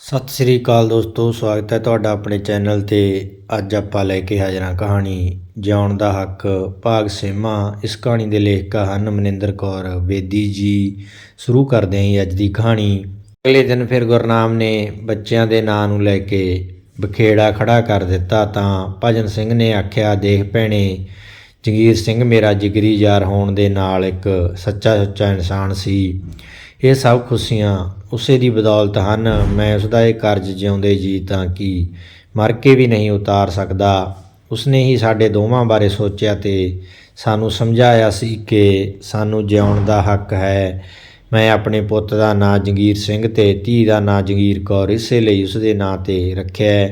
ਸਤਿ ਸ੍ਰੀ ਅਕਾਲ ਦੋਸਤੋ, ਸਵਾਗਤ ਹੈ ਤੁਹਾਡਾ ਆਪਣੇ ਚੈਨਲ ਤੇ। ਅੱਜ ਆਪਾਂ ਲੈ ਕੇ ਹਾਜ਼ਰਾਂ ਕਹਾਣੀ, ਜਿਉਣ ਦਾ ਹੱਕ, ਭਾਗ ਸੇਮਾ। ਇਸ ਕਹਾਣੀ ਦੇ ਲੇਖਕ ਹਨ ਮਨਿੰਦਰ ਕੌਰ ਬੇਦੀ ਜੀ। ਸ਼ੁਰੂ ਕਰਦੇ ਹਾਂ ਅੱਜ ਦੀ ਕਹਾਣੀ। ਅਗਲੇ ਦਿਨ ਫਿਰ ਗੁਰਨਾਮ ਨੇ ਬੱਚਿਆਂ ਦੇ ਨਾਂ ਨੂੰ ਲੈ ਕੇ ਬਖੇੜਾ ਖੜਾ ਕਰ ਦਿੱਤਾ ਤਾਂ ਭਜਨ ਸਿੰਘ ਨੇ ਆਖਿਆ, ਦੇਖ ਭੈਣੇ, ਜਗੀਰ ਸਿੰਘ ਮੇਰਾ ਜਿਗਰੀ ਯਾਰ ਹੋਣ ਦੇ ਨਾਲ ਇੱਕ ਸੱਚਾ ਸੁੱਚਾ ਇਨਸਾਨ ਸੀ। ਇਹ ਸਭ ਖੁਸ਼ੀਆਂ ਉਸੇ ਦੀ ਬਦੌਲਤ ਹਨ। ਮੈਂ ਉਸ ਦਾ ਇਹ ਕਰਜ਼ ਜਿਉਂਦੇ ਜੀ ਤਾਂ ਕਿ ਮਰ ਕੇ ਵੀ ਨਹੀਂ ਉਤਾਰ ਸਕਦਾ। ਉਸਨੇ ਹੀ ਸਾਡੇ ਦੋਵਾਂ ਬਾਰੇ ਸੋਚਿਆ ਤੇ ਸਾਨੂੰ ਸਮਝਾਇਆ ਸੀ ਕਿ ਸਾਨੂੰ ਜਿਉਣ ਦਾ ਹੱਕ ਹੈ। ਮੈਂ ਆਪਣੇ ਪੁੱਤ ਦਾ ਨਾਂ ਜੰਗੀਰ ਸਿੰਘ ਤੇ ਧੀ ਦਾ ਨਾਂ ਜੰਗੀਰ ਕੌਰ ਇਸੇ ਲਈ ਉਸ ਦੇ ਨਾਂ ਤੇ ਰੱਖਿਆ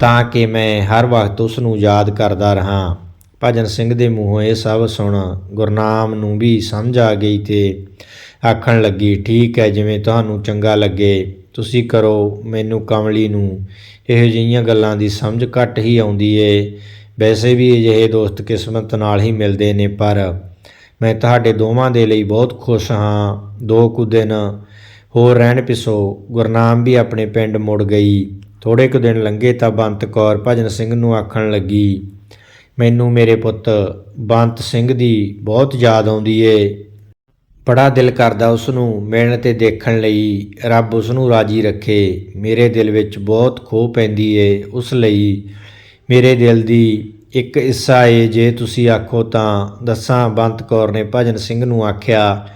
ਤਾਂ ਕਿ ਮੈਂ ਹਰ ਵਕਤ ਉਸ ਨੂੰ ਯਾਦ ਕਰਦਾ ਰਹਾ। ਭਜਨ ਸਿੰਘ ਦੇ ਮੂੰਹੋਂ ਇਹ ਸਭ ਸੁਣ ਗੁਰਨਾਮ ਨੂੰ ਵੀ ਸਮਝ ਆ ਗਈ ਤੇ ਆਖਣ ਲੱਗੀ, ਠੀਕ ਹੈ, ਜਿਵੇਂ ਤੁਹਾਨੂੰ ਚੰਗਾ ਲੱਗੇ, ਤੁਸੀਂ ਕਰੋ, ਮੈਨੂੰ ਕਮਲੀ ਨੂੰ। ਇਹੋ ਜਿਹੀਆਂ ਗੱਲਾਂ ਦੀ ਸਮਝ ਘੱਟ ਹੀ ਆਉਂਦੀ ਏ। ਵੈਸੇ ਵੀ ਅਜਿਹੇ ਦੋਸਤ ਕਿਸਮਤ ਨਾਲ ਹੀ ਮਿਲਦੇ ਨੇ, ਪਰ ਮੈਂ ਤੁਹਾਡੇ ਦੋਵਾਂ ਦੇ ਲਈ ਬਹੁਤ ਖੁਸ਼ ਹਾਂ। ਦੋ ਕੁ ਦਿਨ ਹੋਰ ਰਹਿਣ ਪਿਸੋ ਗੁਰਨਾਮ ਵੀ ਆਪਣੇ ਪਿੰਡ ਮੁੜ ਗਈ। ਥੋੜੇ ਕੁ ਦਿਨ ਲੰਘੇ ਤਾਂ ਬੰਤ ਕੌਰ ਭਜਨ ਸਿੰਘ ਨੂੰ ਆਖਣ ਲੱਗੀ, ਮੈਨੂੰ ਮੇਰੇ ਪੁੱਤ ਬੰਤ ਸਿੰਘ ਦੀ ਬਹੁਤ ਯਾਦ ਆਉਂਦੀ ਏ। ਬੜਾ ਦਿਲ ਕਰਦਾ ਉਸ ਨੂੰ ਮਿਲਣ ਤੇ ਦੇਖਣ ਲਈ। ਰੱਬ ਉਸ ਨੂੰ ਰਾਜੀ ਰੱਖੇ। ਮੇਰੇ ਦਿਲ ਵਿੱਚ ਬਹੁਤ ਖੋਹ ਪੈਂਦੀ ਏ। ਉਸ ਲਈ ਮੇਰੇ ਦਿਲ ਦੀ ਇੱਕ ਹਿੱਸਾ ਏ। ਜੇ ਤੁਸੀਂ ਆਖੋ ਤਾਂ ਦੱਸਾਂ, ਬੰਤ ਕੌਰ ਨੇ ਭਜਨ ਸਿੰਘ ਨੂੰ ਆਖਿਆ,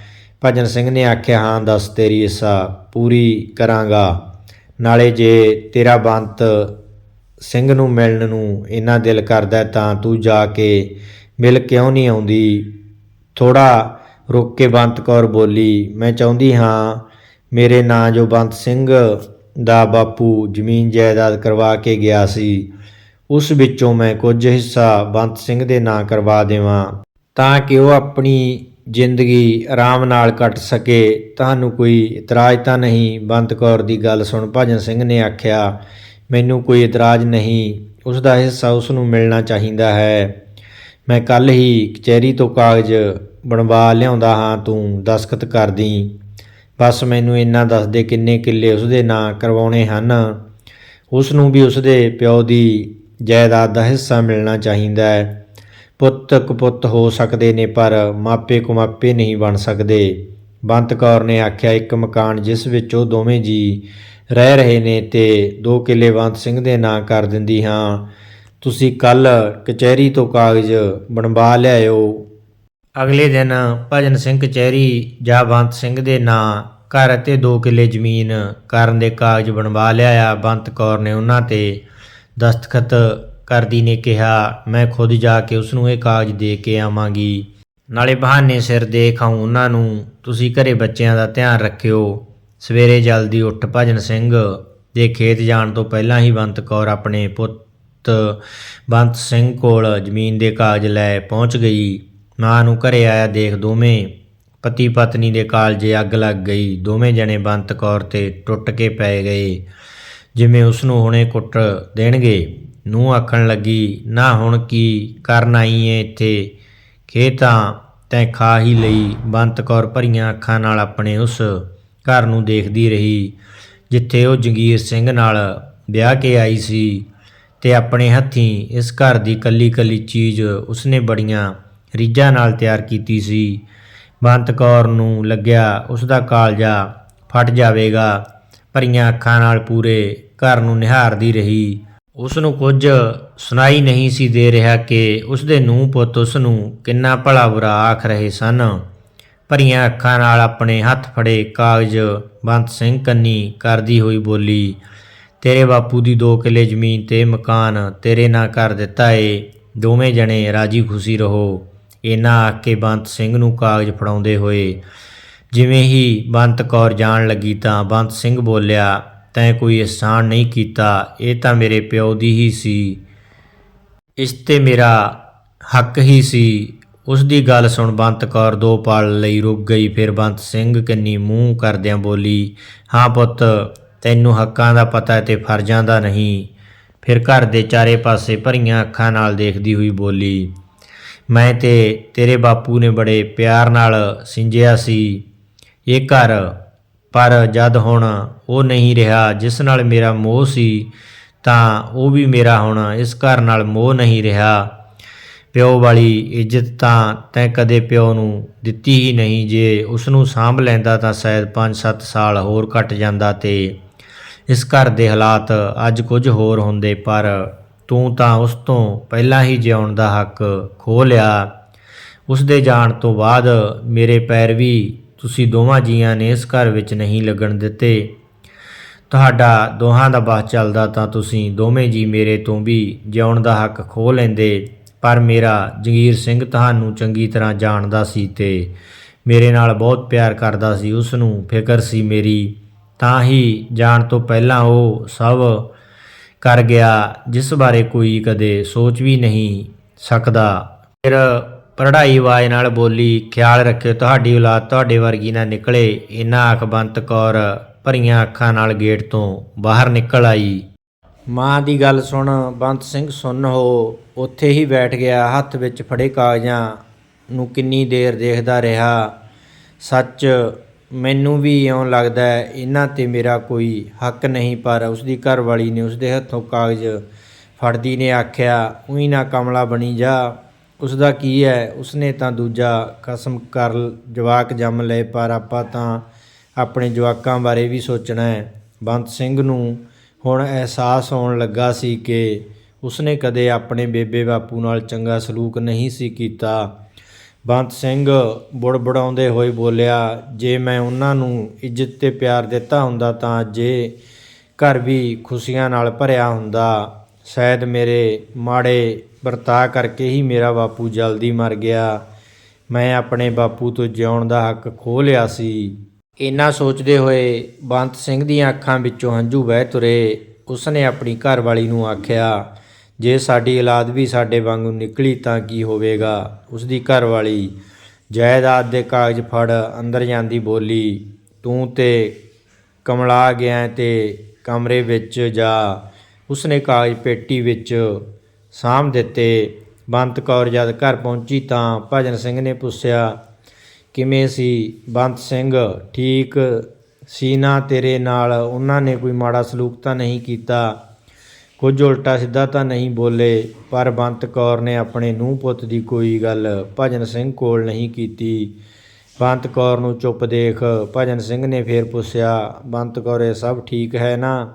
ਭਜਨ ਸਿੰਘ ਨੇ ਆਖਿਆ, ਹਾਂ, ਦੱਸ ਤੇਰੀ ਹਿੱਸਾ, ਪੂਰੀ ਕਰਾਂਗਾ। ਨਾਲੇ ਜੇ ਤੇਰਾ ਬੰਤ ਸਿੰਘ ਨੂੰ ਮਿਲਣ ਨੂੰ ਇੰਨਾ ਦਿਲ ਕਰਦਾ ਤਾਂ ਤੂੰ ਜਾ ਕੇ ਮਿਲ ਕਿਉਂ ਨਹੀਂ ਆਉਂਦੀ? ਥੋੜਾ ਰੁਕ ਕੇ ਬੰਤ ਕੌਰ ਬੋਲੀ, ਮੈਂ ਚਾਹੁੰਦੀ ਹਾਂ ਮੇਰੇ ਨਾਂ ਜੋ ਬੰਤ ਸਿੰਘ ਦਾ ਬਾਪੂ ਜ਼ਮੀਨ ਜਾਇਦਾਦ ਕਰਵਾ ਕੇ ਗਿਆ ਸੀ, ਉਸ ਵਿੱਚੋਂ ਮੈਂ ਕੁਝ ਹਿੱਸਾ ਬੰਤ ਸਿੰਘ ਦੇ ਨਾਂ ਕਰਵਾ ਦੇਵਾਂ, ਤਾਂ ਕਿ ਉਹ ਆਪਣੀ ਜ਼ਿੰਦਗੀ ਆਰਾਮ ਨਾਲ ਕੱਟ ਸਕੇ। ਤੁਹਾਨੂੰ ਕੋਈ ਇਤਰਾਜ਼ ਤਾਂ ਨਹੀਂ? ਬੰਤ ਕੌਰ ਦੀ ਗੱਲ ਸੁਣ ਭਜਨ ਸਿੰਘ ਨੇ ਆਖਿਆ, ਮੈਨੂੰ ਕੋਈ ਇਤਰਾਜ਼ ਨਹੀਂ, ਉਸ ਦਾ ਹਿੱਸਾ ਉਸ ਨੂੰ ਮਿਲਣਾ ਚਾਹੀਦਾ ਹੈ। ਮੈਂ ਕੱਲ ਹੀ ਕਚਹਿਰੀ ਤੋਂ ਕਾਗਜ਼ ਬਣਵਾ ਲਿਆਉਂਦਾ ਹਾਂ ਤੂੰ, ਦਸਖਤ ਕਰਦੀ। ਬਸ ਮੈਨੂੰ ਇੰਨਾ ਦੱਸ ਦੇ ਕਿੰਨੇ ਕਿੱਲੇ ਉਸਦੇ ਨਾਂ ਕਰਵਾਉਣੇ ਹਨ। ਉਸ ਨੂੰ ਵੀ ਉਸਦੇ ਪਿਓ ਦੀ ਜਾਇਦਾਦ ਦਾ ਹਿੱਸਾ ਮਿਲਣਾ ਚਾਹੀਦਾ ਹੈ। ਪੁੱਤ ਕਪੁੱਤ ਹੋ ਸਕਦੇ ਨੇ, ਪਰ ਮਾਪੇ ਕੁਮਾਪੇ ਨਹੀਂ ਬਣ ਸਕਦੇ। ਬੰਤ ਕੌਰ ਨੇ ਆਖਿਆ, ਇੱਕ ਮਕਾਨ ਜਿਸ ਵਿੱਚ ਉਹ ਦੋਵੇਂ ਜੀ ਰਹਿ ਰਹੇ ਨੇ, ਤੇ ਦੋ ਕਿੱਲੇ ਬੰਤ ਸਿੰਘ ਦੇ ਨਾਂ ਕਰ ਦਿੰਦੀ ਹਾਂ। ਤੁਸੀਂ ਕੱਲ ਕਚਹਿਰੀ ਤੋਂ ਕਾਗਜ਼ ਬਣਵਾ ਲਿਆਇਓ। ਅਗਲੇ ਦਿਨ ਭਜਨ ਸਿੰਘ ਕਚਹਿਰੀ ਜਾ ਬੰਤ ਸਿੰਘ ਦੇ ਨਾਂ, ਘਰ ਅਤੇ 2 ਕਿੱਲੇ ਜ਼ਮੀਨ ਕਰਨ ਦੇ ਕਾਗਜ਼ ਬਣਵਾ ਲਿਆਇਆ। ਬੰਤ ਕੌਰ ਨੇ ਉਹਨਾਂ ਤੇ ਦਸਤਖਤ ਕਰਦੀ ਨੇ ਕਿਹਾ, ਮੈਂ ਖੁਦ ਜਾ ਕੇ ਉਸ ਨੂੰ ਇਹ ਕਾਗਜ਼ ਦੇ ਕੇ ਆਵਾਂਗੀ। ਨਾਲੇ ਬਹਾਨੇ ਸਿਰ ਦੇਖ ਆਉਂ ਉਹਨਾਂ ਨੂੰ। ਤੁਸੀਂ ਘਰੇ ਬੱਚਿਆਂ ਦਾ ਧਿਆਨ ਰੱਖਿਓ ਸਵੇਰੇ ਜਲਦੀ ਉੱਠ ਭਜਨ ਸਿੰਘ ਦੇ ਖੇਤ ਜਾਣ ਤੋਂ ਪਹਿਲਾਂ ਹੀ ਬੰਤ ਕੌਰ ਆਪਣੇ ਪੁੱਤ ਬੰਤ ਸਿੰਘ ਕੋਲ ਜ਼ਮੀਨ ਦੇ ਕਾਗਜ਼ ਲੈ ਪਹੁੰਚ ਗਈ। ਮਾਂ ਨੂੰ ਘਰੇ ਆਇਆ ਦੇਖ ਦੋਵੇਂ ਪਤੀ ਪਤਨੀ ਦੇ ਕਾਲਜੇ ਅੱਗ ਲੱਗ ਗਈ। ਦੋਵੇਂ ਜਣੇ ਬੰਤ ਕੌਰ ਤੇ ਟੁੱਟ ਕੇ ਪੈ ਗਏ, ਜਿਵੇਂ ਉਸ ਨੂੰ ਹੁਣੇ ਕੁੱਟ ਦੇਣਗੇ। ਨੂੰ ਆਖਣ ਲੱਗੀ, ਨਾ ਹੁਣ ਕੀ ਕਰਨ ਆਈ ਏ ਇੱਥੇ? ਖੇਤਾਂ ਤੈਂ ਖਾ ਹੀ ਲਈ। ਬੰਤ ਕੌਰ ਭਰੀਆਂ ਅੱਖਾਂ ਨਾਲ ਆਪਣੇ ਉਸ ਘਰ ਨੂੰ ਦੇਖਦੀ ਰਹੀ, ਜਿੱਥੇ ਉਹ ਜੰਗੀਰ ਸਿੰਘ ਨਾਲ ਵਿਆਹ ਕੇ ਆਈ ਸੀ ਤੇ ਆਪਣੇ ਹੱਥੀਂ ਇਸ ਘਰ ਦੀ ਕੱਲੀ ਕੱਲੀ ਚੀਜ਼ ਉਸਨੇ ਬੜੀਆਂ ਰੀਝਾਂ ਨਾਲ ਤਿਆਰ ਕੀਤੀ ਸੀ। ਬੰਤ ਕੌਰ ਨੂੰ ਲੱਗਿਆ ਉਸ ਦਾ ਕਾਲਜਾ ਫਟ ਜਾਵੇਗਾ, ਭਰੀਆਂ ਅੱਖਾਂ ਨਾਲ ਪੂਰੇ ਘਰ ਨੂੰ ਨਿਹਾਰਦੀ ਰਹੀ। ਉਸ ਨੂੰ ਕੁਝ ਸੁਣਾਈ ਨਹੀਂ ਸੀ ਦੇ ਰਿਹਾ ਕਿ ਉਸ ਦੇ ਨੂੰਹ ਪੁੱਤ ਉਸ ਨੂੰ ਕਿੰਨਾ ਭਲਾ ਬੁਰਾ ਆਖ ਰਹੇ ਸਨ। ਭਰੀਆਂ ਅੱਖਾਂ ਨਾਲ ਆਪਣੇ ਹੱਥ ਫੜੇ ਕਾਗਜ਼ ਬੰਤ ਸਿੰਘ ਕੰਨੀ ਕਰਦੀ ਹੋਈ ਬੋਲੀ, ਤੇਰੇ ਬਾਪੂ ਦੀ ਦੋ ਕਿੱਲੇ ਜ਼ਮੀਨ ਤੇ ਮਕਾਨ ਤੇਰੇ ਨਾਂ ਕਰ ਦਿੱਤਾ ਏ, ਦੋਵੇਂ ਜਣੇ ਰਾਜੀ ਖੁਸ਼ੀ ਰਹੋ। ਇਹਨਾਂ ਆਖ ਕੇ ਬੰਤ ਸਿੰਘ ਨੂੰ ਕਾਗਜ਼ ਫੜਾਉਂਦੇ ਹੋਏ, ਜਿਵੇਂ ਹੀ ਬੰਤ ਕੌਰ ਜਾਣ ਲੱਗੀ ਤਾਂ ਬੰਤ ਸਿੰਘ ਬੋਲਿਆ, ਤੈਂ ਕੋਈ ਅਹਿਸਾਨ ਨਹੀਂ ਕੀਤਾ, ਇਹ ਤਾਂ ਮੇਰੇ ਪਿਓ ਦੀ ਹੀ ਸੀ। ਇਸ ਤੇ ਮੇਰਾ ਹੱਕ ਹੀ ਸੀ। ਉਸ ਦੀ ਗੱਲ ਸੁਣ ਬੰਤ ਕੌਰ ਦੋ ਪਲ ਲਈ ਰੁਕ ਗਈ, ਫਿਰ ਬੰਤ ਸਿੰਘ ਕੰਨੀ ਮੂੰਹ ਕਰਦਿਆਂ ਬੋਲੀ, ਹਾਂ ਪੁੱਤ, ਤੈਨੂੰ ਹੱਕਾਂ ਦਾ ਪਤਾ ਹੈ ਤੇ ਫਰਜ਼ਾਂ ਦਾ ਨਹੀਂ। ਫਿਰ ਘਰ ਦੇ ਚਾਰੇ ਪਾਸੇ ਭਰੀਆਂ ਅੱਖਾਂ ਨਾਲ ਦੇਖਦੀ ਹੋਈ ਬੋਲੀ ਮੈਂ ਤੇ ਤੇਰੇ ਬਾਪੂ ਨੇ ਬੜੇ ਪਿਆਰ ਨਾਲ ਸਿੰਜਿਆ ਸੀ। ਇਹ ਘਰ, ਪਰ ਜਦ ਹੁਣ ਉਹ ਨਹੀਂ ਰਿਹਾ, ਜਿਸ ਨਾਲ ਮੇਰਾ ਮੋਹ ਸੀ, ਤਾਂ ਉਹ ਵੀ ਮੇਰਾ ਹੁਣ ਇਸ ਘਰ ਨਾਲ ਮੋਹ ਨਹੀਂ ਰਿਹਾ। ਪਿਓ ਵਾਲੀ ਇੱਜ਼ਤ ਤਾਂ ਤੈਂ ਕਦੇ ਪਿਓ ਨੂੰ ਦਿੱਤੀ ਹੀ ਨਹੀਂ। ਜੇ ਉਸ ਨੂੰ ਸਾਂਭ ਲੈਂਦਾ ਤਾਂ ਸ਼ਾਇਦ 5-7 ਸਾਲ ਹੋਰ ਕੱਟ ਜਾਂਦਾ ਤੇ ਇਸ ਘਰ ਦੇ ਹਾਲਾਤ ਅੱਜ ਕੁਝ ਹੋਰ ਹੁੰਦੇ, ਪਰ ਤੂੰ ਤਾਂ ਉਸ ਤੋਂ ਪਹਿਲਾਂ ਹੀ ਜਿਉਣ ਦਾ ਹੱਕ ਖੋਹ ਲਿਆ। ਉਸ ਦੇ ਜਾਣ ਤੋਂ ਬਾਅਦ ਮੇਰੇ ਪੈਰ ਵੀ ਤੁਸੀਂ ਦੋਵਾਂ ਜੀਆਂ ਨੇ ਇਸ ਘਰ ਵਿੱਚ ਨਹੀਂ ਲੱਗਣ ਦਿੱਤੇ। ਤੁਹਾਡਾ ਦੋਹਾਂ ਦਾ ਬਸ ਚੱਲਦਾ ਤਾਂ ਤੁਸੀਂ ਦੋਵੇਂ ਜੀ ਮੇਰੇ ਤੋਂ ਵੀ ਜਿਉਣ ਦਾ ਹੱਕ ਖੋਹ ਲੈਂਦੇ। ਪਰ ਮੇਰਾ ਜਗੀਰ ਸਿੰਘ ਤੁਹਾਨੂੰ ਚੰਗੀ ਤਰ੍ਹਾਂ ਜਾਣਦਾ ਸੀ ਤੇ ਮੇਰੇ ਨਾਲ ਬਹੁਤ ਪਿਆਰ ਕਰਦਾ ਸੀ। ਉਸ ਨੂੰ ਫਿਕਰ ਸੀ ਮੇਰੀ। ਤਾਂ ਹੀ ਜਾਣ ਤੋਂ ਪਹਿਲਾਂ ਉਹ ਸਭ ਕਰ ਗਿਆ, ਜਿਸ ਬਾਰੇ ਕੋਈ ਕਦੇ ਸੋਚ ਵੀ ਨਹੀਂ ਸਕਦਾ। ਫਿਰ ਪੜ੍ਹਾਈ ਆਵਾਜ਼ ਨਾਲ ਬੋਲੀ, ਖਿਆਲ ਰੱਖਿਓ, ਤੁਹਾਡੀ ਔਲਾਦ ਤੁਹਾਡੇ ਵਰਗੀ ਨਾ ਨਿਕਲੇ। ਇਹਨਾਂ ਅਖਬੰਤ ਕੌਰ ਭਰੀਆਂ ਅੱਖਾਂ ਨਾਲ ਗੇਟ ਤੋਂ ਬਾਹਰ ਨਿਕਲ ਆਈ। ਮਾਂ ਦੀ ਗੱਲ ਸੁਣ, ਬੰਤ ਸਿੰਘ ਸੁੰਨ ਹੋ, ਉੱਥੇ ਹੀ ਬੈਠ ਗਿਆ, ਹੱਥ ਵਿੱਚ ਫੜੇ ਕਾਗਜ਼ਾਂ ਨੂੰ ਕਿੰਨੀ ਦੇਰ ਦੇਖਦਾ ਰਿਹਾ। ਸੱਚ ਮੈਨੂੰ ਵੀ ਇਉਂ ਲੱਗਦਾ ਹੈ, ਇਹਨਾਂ ਤੇ ਮੇਰਾ ਕੋਈ ਹੱਕ ਨਹੀਂ, ਪਰ ਉਸਦੀ ਘਰਵਾਲੀ ਨੇ ਉਸਦੇ ਹੱਥੋਂ ਕਾਗਜ਼ ਫੜਦੀ ਨੇ ਆਖਿਆ, ਉਹੀ ਨਾ ਕਮਲਾ ਬਣੀ ਜਾ। ਉਸਦਾ ਕੀ ਹੈ? ਉਸਨੇ ਤਾਂ ਦੂਜਾ ਕਸਮ ਕਰ, ਜਵਾਕ ਜੰਮ ਲਏ, ਪਰ ਆਪਾਂ ਤਾਂ ਆਪਣੇ ਜਵਾਕਾਂ ਬਾਰੇ ਵੀ ਸੋਚਣਾ ਹੈ। ਬੰਤ ਸਿੰਘ ਨੂੰ ਹੁਣ ਅਹਿਸਾਸ ਹੋਣ ਲੱਗਾ ਸੀ ਕਿ ਉਸਨੇ ਕਦੇ ਆਪਣੇ ਬੇਬੇ ਬਾਪੂ ਨਾਲ ਚੰਗਾ ਸਲੂਕ ਨਹੀਂ ਸੀ ਕੀਤਾ। ਬੰਤ ਸਿੰਘ ਬੁੜਬੜਾਉਂਦੇ ਹੋਏ ਬੋਲਿਆ, ਜੇ ਮੈਂ ਉਹਨਾਂ ਨੂੰ ਇੱਜ਼ਤ ਤੇ ਪਿਆਰ ਦਿੱਤਾ ਹੁੰਦਾ ਤਾਂ ਜੇ ਘਰ ਵੀ ਖੁਸ਼ੀਆਂ ਨਾਲ ਭਰਿਆ ਹੁੰਦਾ, ਸ਼ਾਇਦ ਮੇਰੇ ਮਾੜੇ ਵਰਤਾਅ ਕਰਕੇ ਹੀ ਮੇਰਾ ਬਾਪੂ ਜਲਦੀ ਮਰ ਗਿਆ। ਮੈਂ ਆਪਣੇ ਬਾਪੂ ਤੋਂ ਜਿਉਣ ਦਾ ਹੱਕ ਖੋਹ ਲਿਆ ਸੀ। ਇੰਨਾ ਸੋਚਦੇ ਹੋਏ ਬੰਤ ਸਿੰਘ ਦੀਆਂ ਅੱਖਾਂ ਵਿੱਚੋਂ ਹੰਝੂ ਵਹਿ ਤੁਰੇ, ਉਸਨੇ ਆਪਣੀ ਘਰਵਾਲੀ ਨੂੰ ਆਖਿਆ ਜੇ ਸਾਡੀ ਔਲਾਦ ਵੀ ਸਾਡੇ ਵਾਂਗੂ ਨਿਕਲੀ ਤਾਂ ਕੀ ਹੋਵੇਗਾ? ਉਸਦੀ ਘਰ ਵਾਲੀ ਜਾਇਦਾਦ ਦੇ ਕਾਗਜ਼ ਫੜ, ਅੰਦਰ ਜਾਂਦੀ ਬੋਲੀ, ਤੂੰ ਤੇ ਕਮਲਾ ਗਿਆ ਤੇ ਕਮਰੇ ਵਿੱਚ ਜਾ। ਉਸਨੇ ਕਾਗਜ਼ ਪੇਟੀ ਵਿੱਚ ਸਾਂਭ ਦਿੱਤੇ। ਬੰਤ ਕੌਰ ਜਦ ਘਰ ਪਹੁੰਚੀ ਤਾਂ ਭਜਨ ਸਿੰਘ ਨੇ ਪੁੱਛਿਆ, ਕਿਵੇਂ ਸੀ ਬੰਤ ਸਿੰਘ? ਠੀਕ ਸੀ ਨਾ ਤੇਰੇ ਨਾਲ? ਉਹਨਾਂ ਨੇ ਕੋਈ ਮਾੜਾ ਸਲੂਕ ਤਾਂ ਨਹੀਂ ਕੀਤਾ? ਕੁਝ ਉਲਟਾ ਸਿੱਧਾ ਤਾਂ ਨਹੀਂ ਬੋਲੇ, ਪਰ ਬੰਤ ਕੌਰ ਨੇ ਆਪਣੇ ਨੂੰਹ ਪੁੱਤ ਦੀ ਕੋਈ ਗੱਲ ਭਜਨ ਸਿੰਘ ਕੋਲ ਨਹੀਂ ਕੀਤੀ। ਬੰਤ ਕੌਰ ਨੂੰ ਚੁੱਪ ਦੇਖ ਭਜਨ ਸਿੰਘ ਨੇ ਫੇਰ ਪੁੱਛਿਆ, ਬੰਤ ਕੌਰ, ਇਹ ਸਭ ਠੀਕ ਹੈ ਨਾ?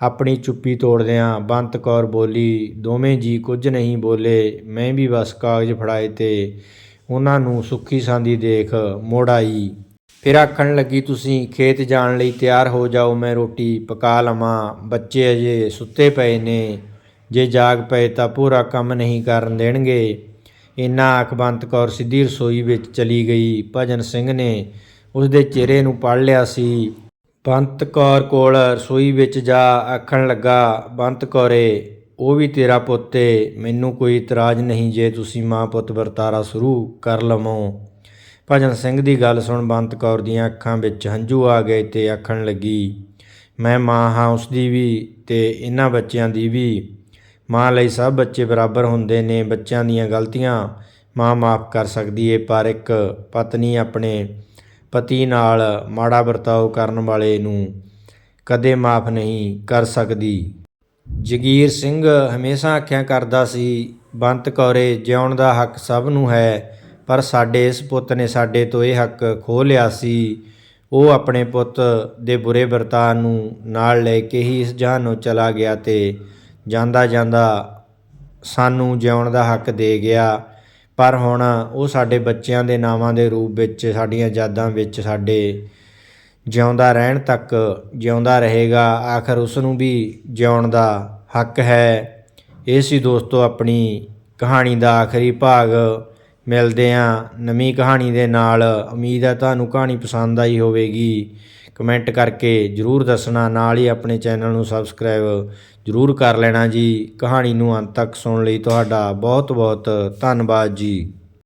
ਆਪਣੀ ਚੁੱਪੀ ਤੋੜਦਿਆਂ ਬੰਤ ਕੌਰ ਬੋਲੀ। ਦੋਵੇਂ ਜੀ ਕੁਝ ਨਹੀਂ ਬੋਲੇ, ਮੈਂ ਵੀ ਬਸ ਕਾਗਜ਼ ਫੜਾਏ ਤੇ ਉਹਨਾਂ ਨੂੰ ਸੁੱਖੀ ਸਾਂਦੀ ਦੇਖ ਮੁੜ ਆਈ। ਫਿਰ ਆਖਣ ਲੱਗੀ, ਤੁਸੀਂ ਖੇਤ ਜਾਣ ਲਈ ਤਿਆਰ ਹੋ ਜਾਓ, ਮੈਂ ਰੋਟੀ ਪਕਾ ਲਵਾਂ। ਬੱਚੇ ਅਜੇ ਸੁੱਤੇ ਪਏ ਨੇ, ਜੇ ਜਾਗ ਪਏ ਤਾਂ ਪੂਰਾ ਕੰਮ ਨਹੀਂ ਕਰਨ ਦੇਣਗੇ। ਇੰਨਾ ਅਖਬੰਤ ਕੌਰ ਸਿੱਧੀ ਰਸੋਈ ਵਿੱਚ ਚਲੀ ਗਈ। ਭਜਨ ਸਿੰਘ ਨੇ ਉਸ ਦੇ ਚਿਹਰੇ ਨੂੰ ਪੜ ਲਿਆ ਸੀ। ਬੰਤ ਕੌਰ ਕੋਲ ਰਸੋਈ ਵਿੱਚ ਜਾ, ਆਖਣ ਲੱਗਾ। ਬੰਤ ਕੌਰੇ, ਉਹ ਵੀ ਤੇਰਾ ਪੁੱਤ ਏ। ਮੈਨੂੰ ਕੋਈ ਇਤਰਾਜ਼ ਨਹੀਂ ਜੇ ਤੁਸੀਂ ਮਾਂ ਪੁੱਤ ਵਰਤਾਰਾ ਸ਼ੁਰੂ ਕਰ ਲਵੋ। ਭਜਨ ਸਿੰਘ ਦੀ ਗੱਲ ਸੁਣ ਬੰਤ ਕੌਰ ਦੀਆਂ ਅੱਖਾਂ ਵਿੱਚ ਹੰਝੂ ਆ ਗਏ ਤੇ ਆਖਣ ਲੱਗੀ, ਮੈਂ ਮਾਂ ਹਾਂ ਉਸ ਦੀ ਵੀ ਤੇ ਇਹਨਾਂ ਬੱਚਿਆਂ ਦੀ ਵੀ। ਮਾਂ ਲਈ ਸਭ ਬੱਚੇ ਬਰਾਬਰ ਹੁੰਦੇ ਨੇ, ਬੱਚਿਆਂ ਦੀਆਂ ਗਲਤੀਆਂ ਮਾਂ ਮਾਫ ਕਰ ਸਕਦੀ ਏ, ਪਰ ਇੱਕ ਪਤਨੀ ਆਪਣੇ ਪਤੀ ਨਾਲ ਮਾੜਾ ਵਰਤਾਓ ਕਰਨ ਵਾਲੇ ਨੂੰ ਕਦੇ ਮਾਫ ਨਹੀਂ ਕਰ ਸਕਦੀ। ਜਗੀਰ ਸਿੰਘ ਹਮੇਸ਼ਾ ਆਖਿਆ ਕਰਦਾ ਸੀ, ਬੰਤ ਕੌਰੇ, ਜਿਉਣ ਦਾ ਹੱਕ ਸਭ ਨੂੰ ਹੈ ਪਰ ਸਾਡੇ ਇਸ ਪੁੱਤ ਨੇ ਸਾਡੇ ਤੋਂ ਇਹ ਹੱਕ ਖੋਹ ਲਿਆ ਸੀ, ਉਹ ਆਪਣੇ ਪੁੱਤ ਦੇ ਬੁਰੇ ਵਰਤਾਅ ਨੂੰ ਨਾਲ ਲੈ ਕੇ ਹੀ ਇਸ ਜਹਾਨ ਨੂੰ ਚਲਾ ਗਿਆ ਤੇ ਜਾਂਦਾ ਜਾਂਦਾ ਸਾਨੂੰ ਜਿਉਣ ਦਾ ਹੱਕ ਦੇ ਗਿਆ। ਪਰ ਹੁਣ ਉਹ ਸਾਡੇ ਬੱਚਿਆਂ ਦੇ ਨਾਵਾਂ ਦੇ ਰੂਪ ਵਿੱਚ, ਸਾਡੀਆਂ ਯਾਦਾਂ ਵਿੱਚ ਸਾਡੇ ਜਿਉਂਦਾ ਰਹਿਣ ਤੱਕ ਜਿਉਂਦਾ ਰਹੇਗਾ। ਆਖਰ ਉਸ ਨੂੰ ਵੀ ਜਿਉਣ ਦਾ ਹੱਕ ਹੈ। ਇਹ ਸੀ ਦੋਸਤੋ ਆਪਣੀ ਕਹਾਣੀ ਦਾ ਆਖਰੀ ਭਾਗ। ਮਿਲਦੇ ਆਂ। ਨਵੀਂ ਕਹਾਣੀ ਦੇ ਨਾਲ ਉਮੀਦ ਹੈ ਤੁਹਾਨੂੰ ਕਹਾਣੀ ਪਸੰਦ ਆਈ ਹੋਵੇਗੀ। ਕਮੈਂਟ ਕਰਕੇ ਜਰੂਰ ਦੱਸਣਾ, ਨਾਲ ਹੀ ਆਪਣੇ ਚੈਨਲ ਨੂੰ ਸਬਸਕ੍ਰਾਈਬ ਜਰੂਰ ਕਰ ਲੈਣਾ ਜੀ। ਕਹਾਣੀ ਨੂੰ ਅੰਤ ਤੱਕ ਸੁਣਨ ਲਈ ਤੁਹਾਡਾ ਬਹੁਤ ਬਹੁਤ ਧੰਨਵਾਦ ਜੀ।